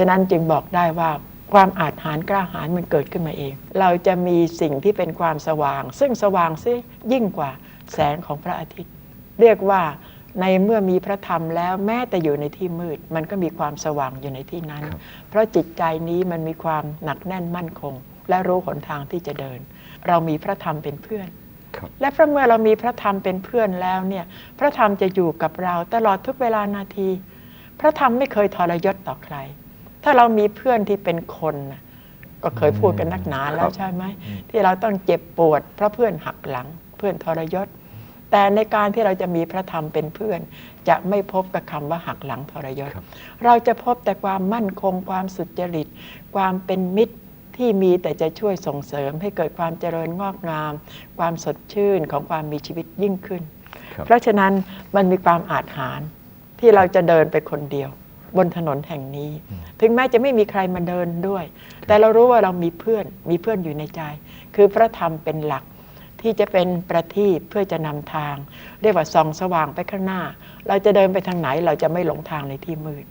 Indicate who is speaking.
Speaker 1: ฉะนั้นจึงบอกได้ว่าความอาจหารกล้าหาญมันเกิดขึ้นมาเอง เราจะมีสิ่งที่เป็นความสว่าง ซึ่งสว่างซิยิ่งกว่าแสงของพระอาทิตย์ เรียกว่าในเมื่อมีพระธรรมแล้วแม้แต่อยู่ในที่มืด มันก็มีความสว่างอยู่ในที่นั้น
Speaker 2: ครับ
Speaker 1: เพราะจิตใจนี้มันมีความหนักแน่นมั่นคง และรู้หนทางที่จะเดิน เรามีพระธรรมเป็นเพื่อน
Speaker 2: ครับ
Speaker 1: และเพราะเมื่อเรามีพระธรรมเป็นเพื่อนแล้วเนี่ยพระธรรมจะอยู่กับเราตลอดทุกเวลานาที พระธรรมไม่เคยทรยศต่อใคร ถ้าเรามีเพื่อนที่เป็นคนน่ะก็เคยพูดกันนักหนาแล้
Speaker 2: ควรับ
Speaker 1: ใช่ไหมที่เราต้องเจ็บปวด เพราะเพื่อนหักหลัง เพื่อนทรยศ แต่ในการที่เราจะมีพระธรรมเป็นเพื่อน จะไม่พบกับคำว่าหักหลังทรยศ
Speaker 2: ครับ
Speaker 1: เราจะพบแต่ความมั่นคงความสุจริต ความเป็นมิตรที่มีแต่จะช่วยส่งเสริมให้เกิดความเจริญงอกงาม ความสดชื่นของความมีชีวิตยิ่งขึ้น
Speaker 2: ครับ
Speaker 1: เพราะฉะนั้นมันมีความอาจหารที่เราจะเดินไปคนเดียว บนถนนแห่งนี้ ถึงแม้จะไม่มีใครมาเดินด้วย แต่เรารู้ว่าเรามีเพื่อนมีเพื่อนอยู่ในใจ คือพระธรรมเป็นหลักที่จะเป็นประทีปเพื่อจะนำทาง เรียกว่าส่องสว่างไปข้างหน้า เราจะเดินไปทางไหนเราจะไม่หลงทางในที่มืด